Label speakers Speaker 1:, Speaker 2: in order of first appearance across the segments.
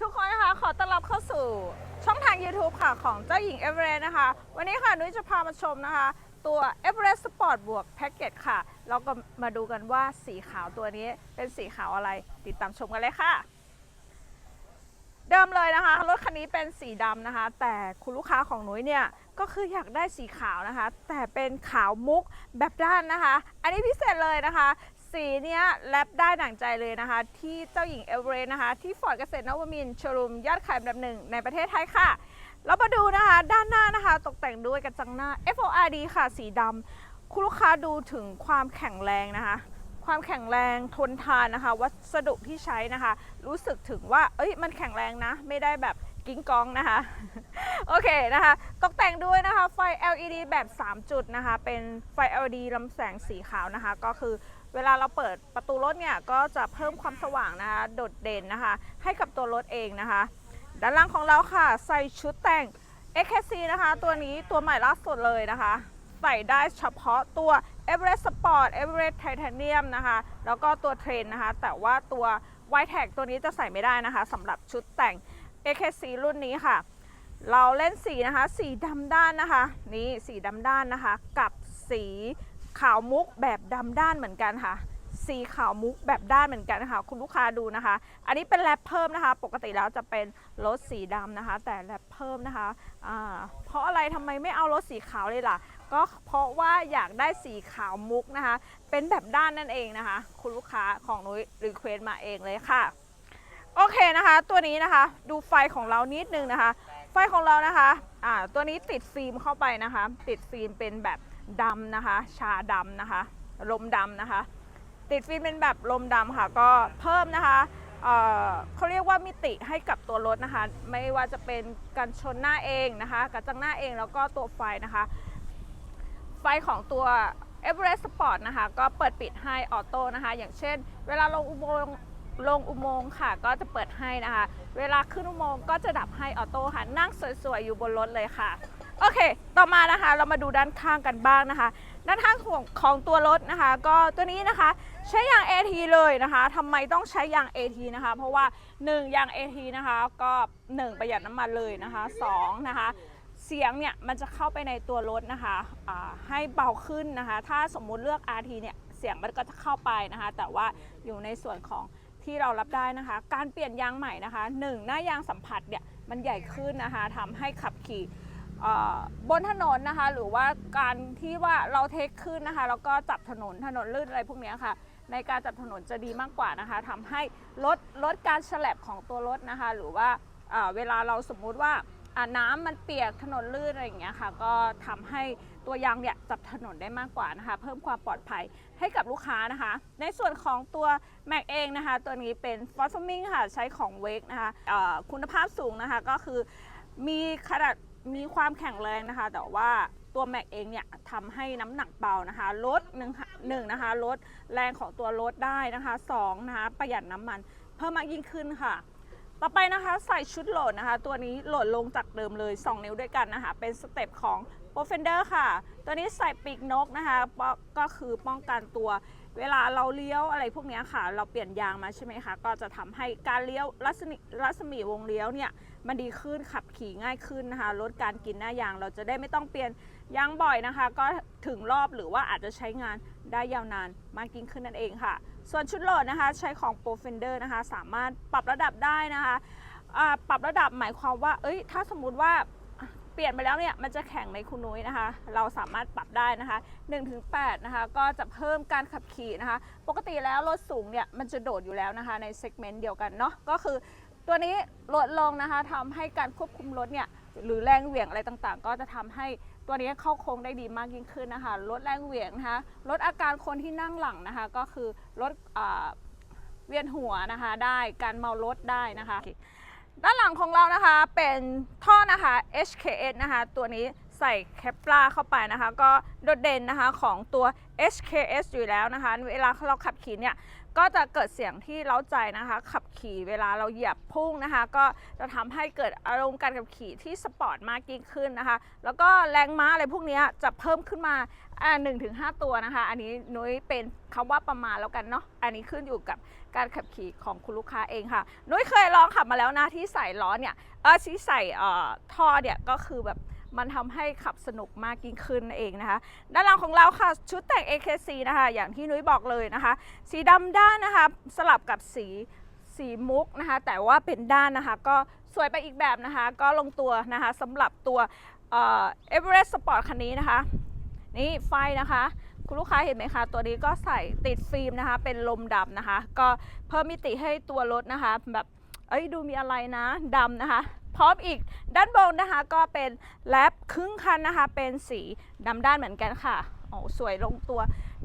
Speaker 1: ทุกคนนะคะขอต้อนรับเข้าสู่ช่องทาง YouTube ค่ะของเจ้าหญิงเอเวอเรสต์นะคะ วันนี้ค่ะนุ้ยจะพามาชมนะคะ ตัวเอเวอเรสต์สปอร์ตบวกแพ็กเกจค่ะเราก็มาดูกันว่าสีขาวตัวนี้เป็นสีขาวอะไร ติดตามชมกันเลยค่ะ เดิมเลยนะคะ รถคันนี้เป็นสีดำนะคะ แต่คุณลูกค้าของนุ้ยเนี่ยก็คืออยากได้สีขาวนะคะ แต่เป็นขาวมุกแบบด้านนะคะ อันนี้พิเศษเลยนะคะ สีเนี้ยแลบได้ดั่งใจเลยนะคะ ที่เจ้าหญิงเอเวอเรสต์นะคะ ที่ฟอร์ดเกษตรนวมินทร์โชรูมยอดขายอันดับหนึ่งในประเทศไทยค่ะเรามาดูนะคะ ด้านหน้านะคะ ตกแต่งด้วยกระจังหน้า FORD ค่ะ สีดำคุณลูกค้าดูถึงความแข็งแรงนะคะ ความแข็งแรงทนทานนะคะ วัสดุที่ใช้นะคะ รู้สึกถึงว่า เอ้ยมันแข็งแรงนะ ไม่ได้แบบกิ้งกองนะคะ โอเคนะคะ ตกแต่งด้วยนะคะ ไฟ LED แบบ 3 จุดนะคะ เป็นไฟ LED ลำแสงสีขาวนะคะ ก็คือ เวลาเราเปิดประตูรถเนี่ยก็จะเพิ่มความสว่างนะคะโดดเด่นนะคะ ให้กับตัวรถเองนะคะ ด้านล่างของเราค่ะ ใส่ชุดแต่ง XC นะคะ ตัวนี้ตัวใหม่ล่าสุดเลยนะคะ ใส่ได้เฉพาะตัว Everest Sport Everest Titanium นะคะ แล้วก็ตัวเทรนนะคะ แต่ว่าตัว w i t e t ตัวนี้จะใส่ไม่ได้นะคะสำหรับชุดแต่ง AKC รุ่นนี้ค่ะ เราเล่นสีนะคะ สีดำด้านนะคะ นี่สีดำด้านนะคะ กับสี ขาวมุกแบบดำด้านเหมือนกันค่ะ สีขาวมุกแบบด้านเหมือนกันนะคะคุณลูกค้าดูนะคะ อันนี้เป็นแรปเพิ่มนะคะ ปกติแล้วจะเป็นรถสีดำนะคะ แต่แรปเพิ่มนะคะเพราะอะไรทำไมไม่เอารถสีขาวเลยล่ะ ก็เพราะว่าอยากได้สีขาวมุกนะคะ เป็นแบบด้านนั่นเองนะคะ คุณลูกค้าของนุ้ยรีเควสมาเองเลยค่ะโอเคนะคะ ตัวนี้นะคะดูไฟของเรานิดนึงนะคะ ไฟของเรานะคะอ่าตัวนี้ติดฟิล์มเข้าไปนะคะ ติดฟิล์มเป็นแบบ ดำนะคะ ชาดำนะคะ ลมดำนะคะ ติดฟิล์มเป็นแบบลมดำค่ะ ก็เพิ่มนะคะเเขาเรียกว่ามิติให้กับตัวรถนะคะ ไม่ว่าจะเป็นกันชนหน้าเองนะคะ กระจังหน้าเองแล้วก็ตัวไฟนะคะ ไฟของตัว Everest Sport นะคะ ก็เปิดปิดให้ออโต้นะคะ อย่างเช่น เวลาลงอุโมงลงอุโมงค์ค่ะ ก็จะเปิดให้นะคะ เวลาขึ้นอุโมงค์ก็จะดับให้ออโต้ค่ะ นั่งสวยๆ อยู่บนรถเลยค่ะ โอเค ต่อมานะคะเรามาดูด้านข้างกันบ้างนะคะ ด้านข้างของของตัวรถนะคะ ก็ตัวนี้นะคะใช้ยาง AT เลยนะคะทำไมต้องใช้ยาง AT นะคะ เพราะว่า 1 ยาง AT นะคะ ก็ 1 ประหยัดน้ำมันเลยนะคะ2นะคะเสียงเนี่ยมันจะเข้าไปในตัวรถนะคะให้เบาขึ้นนะคะ ถ้าสมมุติเลือก RT เนี่ยเสียงมันก็จะเข้าไปนะคะ แต่ว่าอยู่ในส่วนของที่เรารับได้นะคะ การเปลี่ยนยางใหม่นะคะหนึ่งหน้ายางสัมผัสเนี่ยมันใหญ่ขึ้นนะคะทำให้ขับขี่ บนถนนนะคะ หรือว่าการที่ว่าเราเทคขึ้นนะคะ แล้วก็จับถนนถนนลื่นอะไรพวกนี้ค่ะ ในการจับถนนจะดีมากกว่านะคะทำให้ลดลดการฉลับของตัวรถนะคะ หรือว่าเวลาเราสมมุติว่าน้ำมันเปียกถนนลื่นอะไรอย่างเงี้ยค่ะ ก็ทำให้ตัวยางเนี่ยจับถนนได้มากกว่านะคะ เพิ่มความปลอดภัยให้กับลูกค้านะคะ ในส่วนของตัว Mac เองนะคะ ตัวนี้เป็น f o r m i n g ค่ะ ใช้ของ w a k นะคะคุณภาพสูงนะคะ ก็คือมีขนาด มีความแข็งแรงนะคะ แต่ว่าตัวแม็กเองเนี่ยทำให้น้ำหนักเบานะคะ ลดหนึ่งหนึ่งนะคะ ลดแรงของตัวรถได้นะคะสองนะคะประหยัดน้ำมันเพิ่มมากยิ่งขึ้นค่ะ ต่อไปนะคะใส่ชุดโหลดนะคะ ตัวนี้โหลดลงจากเดิมเลย 2 นิ้วด้วยกันนะคะ เป็นสเต็ปของ o f e n d e r ค่ะ ตัวนี้ใส่ปีกนกนะคะ ก็คือป้องกันตัว เวลาเราเลี้ยวอะไรพวกนี้ค่ะ เราเปลี่ยนยางมาใช่ไหมคะ ก็จะทำให้การเลี้ยวรัศมีรัศมีวงเลี้ยวเนี่ยมันดีขึ้นขับขี่ง่ายขึ้นนะคะลดการกินหน้ายางเราจะได้ไม่ต้องเปลี่ยนยางบ่อยนะคะ ก็ถึงรอบหรือว่าอาจจะใช้งานได้ยาวนานมากยิ่งขึ้นนั่นเองค่ะ ส่วนชุดโหลดนะคะใช้ของ p r o f e n d e r นะคะ สามารถปรับระดับได้นะคะปรับระดับหมายความว่า เอ้ย ถ้าสมมุติว่า ปลี่ยนไปแล้วเนี่ยมันจะแข็งในคุณนุ้ยนะคะ เราสามารถปรับได้นะคะ1-8นะคะก็จะเพิ่มการขับขี่นะคะ ปกติแล้วรถสูงเนี่ยมันจะโดดอยู่แล้วนะคะในเซกเมนต์เดียวกันเนาะก็คือตัวนี้ลดลงนะคะทำให้การควบคุมรถเนี่ยหรือแรงเหวี่ยงอะไรต่างๆ ก็จะทำให้ตัวนี้เข้าโค้งได้ดีมากยิ่งขึ้นนะคะลดแรงเหวี่ยงนะคะลดอาการคนที่นั่งหลังนะคะ ก็คือลดอเวียนหัวนะคะได้การเมารถได้นะคะ ด้านหลังของเรานะคะเป็นท่อนะคะ HKS นะคะ ตัวนี้ใส่แคปลาเข้าไปนะคะ ก็โดดเด่นนะคะของตัว HKS อยู่แล้วนะคะ เวลาเราขับขี่เนี่ยก็จะเกิดเสียงที่เล้าใจนะคะ ขับขี่เวลาเราเหยียบพุ่งนะคะ ก็จะทำให้เกิดอารมณ์การขับขี่ที่สปอร์ตมากยิ่งขึ้นนะคะ แล้วก็แรงม้าอะไรพวกนี้จะเพิ่มขึ้นมา อ่าหนึ่งถึงห้าตัวนะคะ อันนี้นุ้ยเป็นคำว่าประมาณแล้วกันเนาะอันนี้ขึ้นอยู่กับการขับขี่ของคุณลูกค้าเองค่ะ นุ้ยเคยลองขับมาแล้วนะที่ใส่ล้อเนี่ยเออที่ใส่เอ่อท่อเนี่ยก็คือแบบมันทำให้ขับสนุกมากยิ่งขึ้นเองนะคะ ด้านหลังของเราค่ะชุดแต่ง AKC นะคะ อย่างที่นุ้ยบอกเลยนะคะ สีดำด้านนะคะ สลับกับสีสีมุกนะคะ แต่ว่าเป็นด้านนะคะ ก็สวยไปอีกแบบนะคะ ก็ลงตัวนะคะสำหรับตัวเอ่อ Everest Sport คันนี้นะคะ นี่ไฟนะคะคุณลูกค้าเห็นไหมคะตัวนี้ก็ใส่ติดฟิล์มนะคะ เป็นลมดำนะคะ ก็เพิ่มมิติให้ตัวรถนะคะ แบบเอ้ยดูมีอะไรนะดำนะคะ พร้อมอีกด้านบนนะคะ ก็เป็นแลปครึ่งคันนะคะ เป็นสีดำด้านเหมือนกันค่ะโอ้สวยลงตัว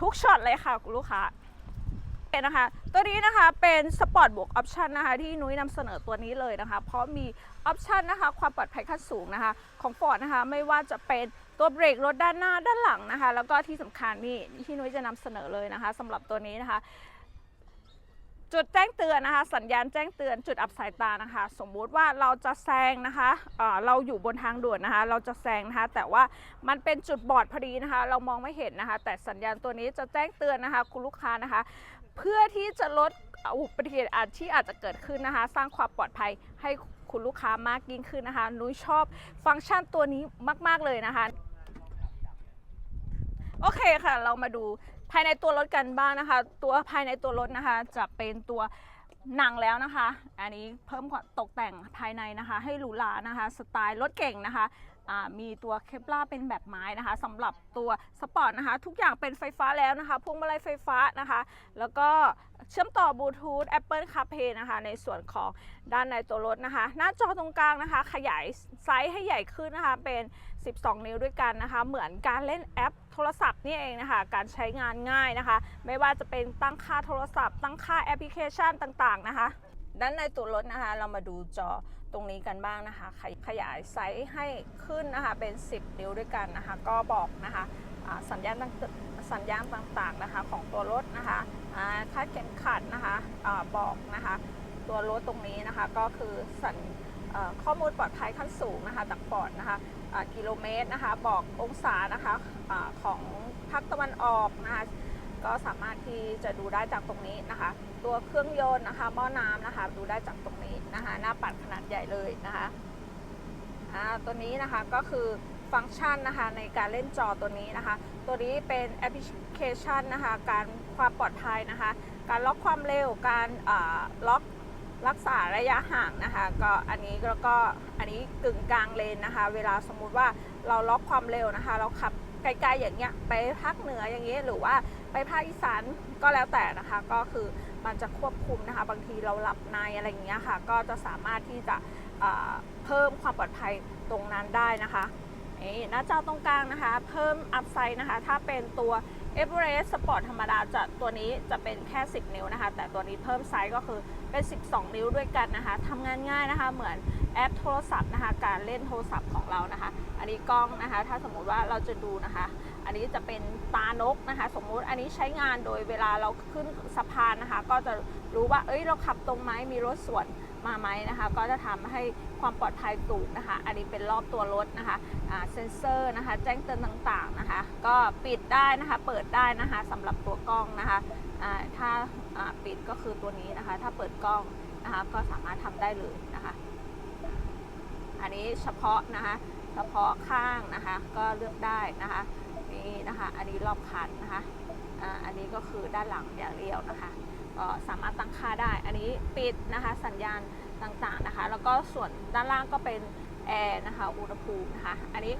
Speaker 1: ทุกช็อตเลยค่ะคุณลูกค้า เป็นนะคะ ตัวนี้นะคะเป็นสปอร์ตบวกออปชันนะคะที่นุ้ยนำเสนอตัวนี้เลยนะคะ เพราะมีออปชันนะคะความปลอดภัยขั้นสูงนะคะ ของฟอร์ดนะคะไม่ว่าจะเป็นตัวเบรกรถด้านหน้าด้านหลังนะคะ แล้วก็ที่สำคัญนี่ที่นุ้ยจะนำเสนอเลยนะคะสำหรับตัวนี้นะคะ จุดแจ้งเตือนนะคะ สัญญาณแจ้งเตือนจุดอับสายตานะคะ สมมุติว่าเราจะแซงนะคะเเราอยู่บนทางด่วนนะคะ เราจะแซงนะคะ แต่ว่ามันเป็นจุดบอดพอดีนะคะ เรามองไม่เห็นนะคะ แต่สัญญาณตัวนี้จะแจ้งเตือนนะคะ คุณลูกค้านะคะ เพื่อที่จะลดอุบัติเหตุอาจที่อาจจะเกิดขึ้นนะคะ สร้างความปลอดภัยให้คุณลูกค้ามากยิ่งขึ้นนะคะ นุ้ยชอบฟังก์ชันตัวนี้มาก ๆ เลยนะคะ โอเคค่ะ เรามาดู ภายในตัวรถกันบ้างนะคะ ตัวภายในตัวรถนะคะ จะเป็นตัวหนังแล้วนะคะ อันนี้เพิ่มความตกแต่งภายในนะคะ ให้หรูหรานะคะ สไตล์รถเก่งนะคะมีตัวเคปลาเป็นแบบไม้นะคะสำหรับตัวสปอร์ตนะคะ ทุกอย่างเป็นไฟฟ้าแล้วนะคะพวงมาลัยไฟฟ้านะคะ แล้วก็เชื่อมต่อบลูทูธ Apple CarPlay นะคะ ในส่วนของด้านในตัวรถนะคะ หน้าจอตรงกลางนะคะ ขยายไซส์ให้ใหญ่ขึ้นนะคะ เป็น 12 นิ้วด้วยกันนะคะ เหมือนการเล่นแอปโทรศัพท์นี่เองนะคะ การใช้งานง่ายนะคะ ไม่ว่าจะเป็นตั้งค่าโทรศัพท์ ตั้งค่าแอปพลิเคชันต่างๆนะคะ ด้านในตัวรถนะคะ เรามาดูจอตรงนี้กันบ้างนะคะ ขยขยายไซส์ให้ขึ้นนะคะเป็น 10 นิ้วด้วยกันนะคะ ก็บอกนะคะสัญญาณต่างสัญญาณต่างๆนะคะของตัวรถนะคะค่าเข็มขัดนะคะอาบอกนะคะ ตัวรถตรงนี้นะคะก็คือสัญข้อมูลปลอดภัยขั้นสูงนะคะจากปอร์ดนะคะ กิโลเมตรนะคะบอกองศานะคะอาของภาคตะวันออกนะคะก็สามารถที่จะดูได้จากตรงนี้นะคะ ตัวเครื่องยนต์นะคะหม้อน้ำนะคะดูได้จากตรงนี้นะคะหน้าปัดขนาดใหญ่เลยนะคะตัวนี้นะคะก็คือฟังก์ชันนะคะในการเล่นจอตัวนี้นะคะ ตัวนี้เป็นแอปพลิเคชันนะคะ การความปลอดภัยนะคะ การล็อกความเร็ว การล็อก รักษาระยะห่างนะคะ ก็อันนี้แล้วก็อันนี้กึ่งกลางเลนนะคะ เวลาสมมุติว่าเราล็อกความเร็วนะคะ เราขับไกลๆอย่างเงี้ยไปภาคเหนืออย่างเงี้ยหรือว่าไปภาคอีสานก็แล้วแต่นะคะ ก็คือมันจะควบคุมนะคะ บางทีเราหลับในอะไรอย่างเงี้ยค่ะ ก็จะสามารถที่จะเพิ่มความปลอดภัยตรงนั้นได้นะคะนี่หน้าจอตรงกลางนะคะ เพิ่มอัพไซด์นะคะ ถ้าเป็นตัว Everest Sport ธรรมดาจะตัวนี้จะเป็นแค่ 10 นิ้วนะคะ แต่ตัวนี้เพิ่มไซส์ก็คือ เป็น 12 นิ้วด้วยกันนะคะทำงานง่ายนะคะ เหมือนแอปโทรศัพท์นะคะ การเล่นโทรศัพท์ของเรานะคะ อันนี้กล้องนะคะ ถ้าสมมุติว่าเราจะดูนะคะ อันนี้จะเป็นตานกนะคะ สมมุติอันนี้ใช้งานโดยเวลาเราขึ้นสะพานนะคะ ก็จะรู้ว่า เอ้ย เราขับตรงไหมมีรถสวน มาไหมนะคะ ก็จะทำให้ความปลอดภัยสูงนะคะ อันนี้เป็นรอบตัวรถนะคะเซ็นเซอร์นะคะ แจ้งเตือนต่างๆนะคะ ก็ปิดได้นะคะ เปิดได้นะคะสำหรับตัวกล้องนะคะถ้าปิดก็คือตัวนี้นะคะ ถ้าเปิดกล้องนะคะ ก็สามารถทำได้เลยนะคะ อันนี้เฉพาะนะคะ เฉพาะข้างนะคะ ก็เลือกได้นะคะนี่นะคะ อันนี้รอบคันนะคะอันนี้ก็คือด้านหลังอย่างเดียวนะคะ สามารถตั้งค่าได้ อันนี้ปิดนะคะสัญญาณต่างๆนะคะ แล้วก็ส่วนด้านล่างก็เป็นแอร์นะคะอุณหภูมินะคะ อันนี้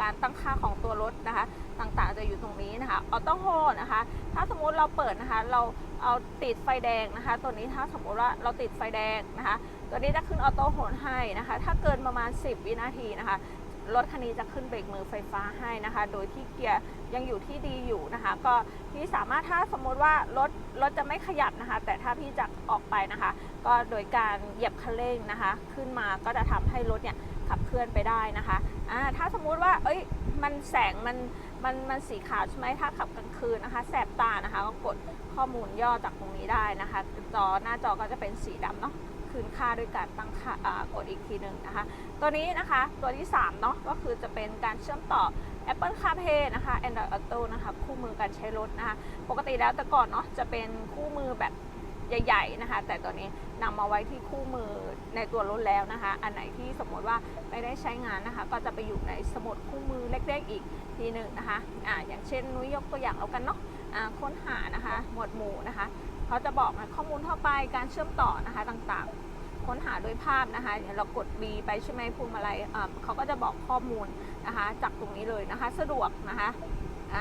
Speaker 1: การตั้งค่าของตัวรถนะคะ ต่างๆจะอยู่ตรงนี้นะคะออโต้โฮนะคะ ถ้าสมมุติเราเปิดนะคะ เราเอาติดไฟแดงนะคะ ตัวนี้ถ้าสมมุติว่าเราติดไฟแดงนะคะ ตัวนี้จะขึ้นออโต้โฮนให้นะคะ ถ้าเกินประมาณ 10 วินาทีนะคะรถคันนี้จะขึ้นเบรกมือไฟฟ้าให้นะคะ โดยที่เกียร์ยังอยู่ที่ดีอยู่นะคะ ก็พี่สามารถถ้าสมมติว่ารถ รถจะไม่ขยับนะคะ แต่ถ้าพี่จะออกไปนะคะ ก็โดยการเหยียบคันเร่งนะคะ ขึ้นมาก็จะทำให้รถเนี่ยขับเคลื่อนไปได้นะคะอ่าถ้าสมมุติว่าเอ้ยมันแสงมันมันมันสีขาวใช่ไหมถ้าขับกลางคืนนะคะ แสบตานะคะ ก็กดข้อมูลย่อจากตรงนี้ได้นะคะ จอหน้าจอก็จะเป็นสีดำเนาะคืนค่าด้วยการตั้งค่ากดอีกทีหนึ่งนะคะ ตัวนี้นะคะตัวที่3เนาะก็คือจะเป็นการเชื่อมต่อ Apple CarPlay นะคะ Android Auto นะคะ คู่มือการใช้รถนะคะ ปกติแล้วแต่ก่อนเนาะจะเป็นคู่มือแบบใหญ่ๆนะคะ แต่ตอนนี้นำมาไว้ที่คู่มือในตัวรถแล้วนะคะ อันไหนที่สมมติว่าไม่ได้ใช้งานนะคะ ก็จะไปอยู่ในสมุดคู่มือเล็กๆอีกทีหนึ่งนะคะอ่าอย่างเช่นนุ้ยยกตัวอย่างแล้วกันเนาะอ่าค้นหานะคะ หมวดหมู่นะคะเขาจะบอกนะข้อมูลทั่วไปการเชื่อมต่อนะคะต่างๆ ค้นหาด้วยภาพนะคะเดี๋ยวเรากด B ไปใช่ไหมพวงมาลัยอ่าเขาก็จะบอกข้อมูล นะคะ จากตรงนี้เลยนะคะ สะดวกนะคะ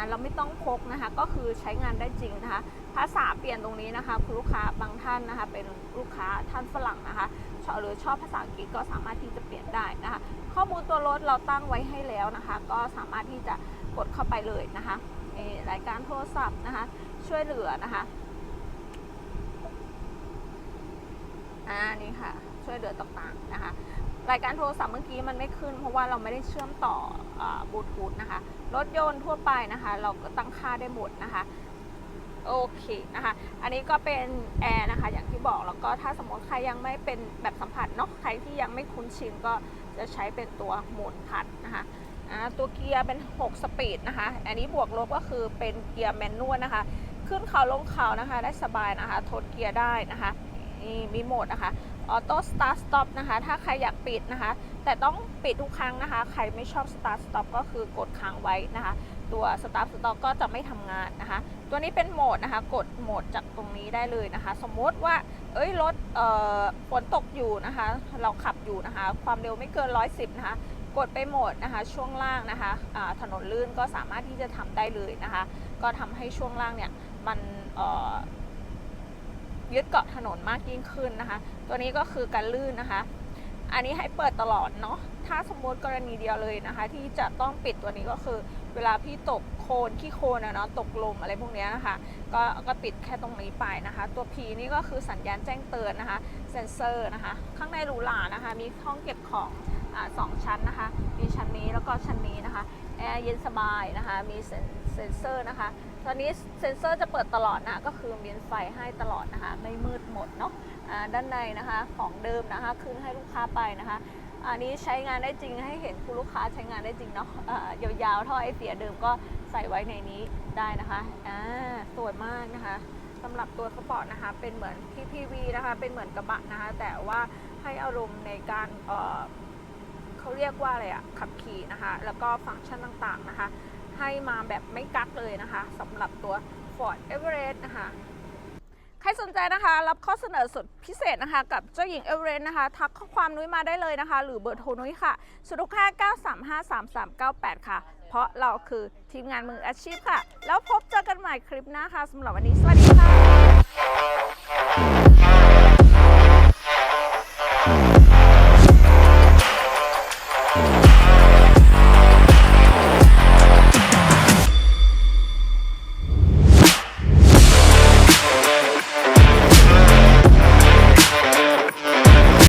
Speaker 1: เราไม่ต้องพกนะคะ ก็คือใช้งานได้จริงนะคะ ภาษาเปลี่ยนตรงนี้นะคะคุณลูกค้าบางท่านนะคะ เป็นลูกค้าท่านฝรั่งนะคะชอบหรือชอบภาษาอังกฤษก็สามารถที่จะเปลี่ยนได้นะคะ ข้อมูลตัวรถเราตั้งไว้ให้แล้วนะคะ ก็สามารถที่จะกดเข้าไปเลยนะคะรายการโทรศัพท์นะคะ ช่วยเหลือนะคะอ่านี่ค่ะ ช่วยเหลือต่างๆน รายการโทรศัพท์เมื่อกี้มันไม่ขึ้น เพราะว่าเราไม่ได้เชื่อมต่อบลูทูธนะคะ รถยนต์ทั่วไปนะคะ เราก็ตั้งค่าได้หมดนะคะ โอเคนะคะ อันนี้ก็เป็นแอร์นะคะ อย่างที่บอก แล้วก็ถ้าสมมติใครยังไม่เป็นแบบสัมผัสเนาะ ใครที่ยังไม่คุ้นชินก็จะใช้เป็นตัวโหมดพัดนะคะตัวเกียร์เป็น 6 สปีดนะคะ อันนี้บวกลบก็คือเป็นเกียร์แมนนวลนะคะ ขึ้นเขาลงเขานะคะ ได้สบายนะคะ ทดเกียร์ได้นะคะ มีโหมดนะคะ ออโต้สตาร์ทสต็อปนะคะ ถ้าใครอยากปิดนะคะ แต่ต้องปิดทุกครั้งนะคะ ใครไม่ชอบสตาร์ทสต็อปก็คือกดค้างไว้นะคะ ตัวสตาร์ทสต็อปก็จะไม่ทำงานนะคะ ตัวนี้เป็นโหมดนะคะ กดโหมดจากตรงนี้ได้เลยนะคะ สมมติว่า เอ้ยรถเอ่อฝนตกอยู่นะคะ เราขับอยู่นะคะ ความเร็วไม่เกิน 110 นะคะ กดไปโหมดนะคะ ช่วงล่างนะคะอ่าถนนลื่นก็สามารถที่จะทำได้เลยนะคะ ก็ทำให้ช่วงล่างเนี่ยมันเอ่อ ยึดเกาะถนนมากยิ่งขึ้นนะคะ ตัวนี้ก็คือการลื่นนะคะ อันนี้ให้เปิดตลอดเนาะถ้าสมมติกรณีเดียวเลยนะคะ ที่จะต้องปิดตัวนี้ก็คือ เวลาพี่ตกโคลนขี้โคลนอะเนาะตกลมอะไรพวกนี้นะคะ ก็ก็ปิดแค่ตรงนี้ไปนะคะ ตัว P นี่ก็คือสัญญาณแจ้งเตือนนะคะเซนเซอร์นะคะ ข้างในหรูหรานะคะ มีห้องเก็บของอสองชั้นนะคะ มีชั้นนี้แล้วก็ชั้นนี้นะคะแอร์เย็นสบายนะคะ มีเซ็นเซนเซอร์นะคะ ตอนนี้เซนเซอร์จะเปิดตลอดนะก็คือเมียนไฟให้ตลอดนะคะ ไม่มืดหมดเนาะอ่าด้านในนะคะของเดิมนะคะขึ้นให้ลูกค้าไปนะคะอันนี้ใช้งานได้จริงให้เห็นคุณลูกค้าใช้งานได้จริงเนาะเอ่อยาวๆท่าไอเสียเดิมก็ใส่ไว้ในนี้ได้นะคะอ่าสวยมากนะคะสำหรับตัวสปอร์ตนะคะ เป็นเหมือนที่พีวีนะคะ เป็นเหมือนกระบะนะคะ แต่ว่าให้อารมณ์ในการเเขาเรียกว่าอะไรอะขับขี่นะคะ แล้วก็ฟังก์ชันต่างๆนะคะ ให้มาแบบไม่กักเลยนะคะสำหรับตัว Ford Everest นะคะใครสนใจนะคะรับข้อเสนอสุดพิเศษนะคะ กับเจ้าหญิงเอเวอเรสต์นะคะ ทักข้อความนุ้ยมาได้เลยนะคะ หรือเบอร์โทรนุ้ยค่ะ0 6 5 9 3 5 3 3 9 8ค่ะ เพราะเราคือทีมงานมืออาชีพค่ะ แล้วพบเจอกันใหม่คลิปหน้าค่ะสำหรับวันนี้สวัสดีค่ะ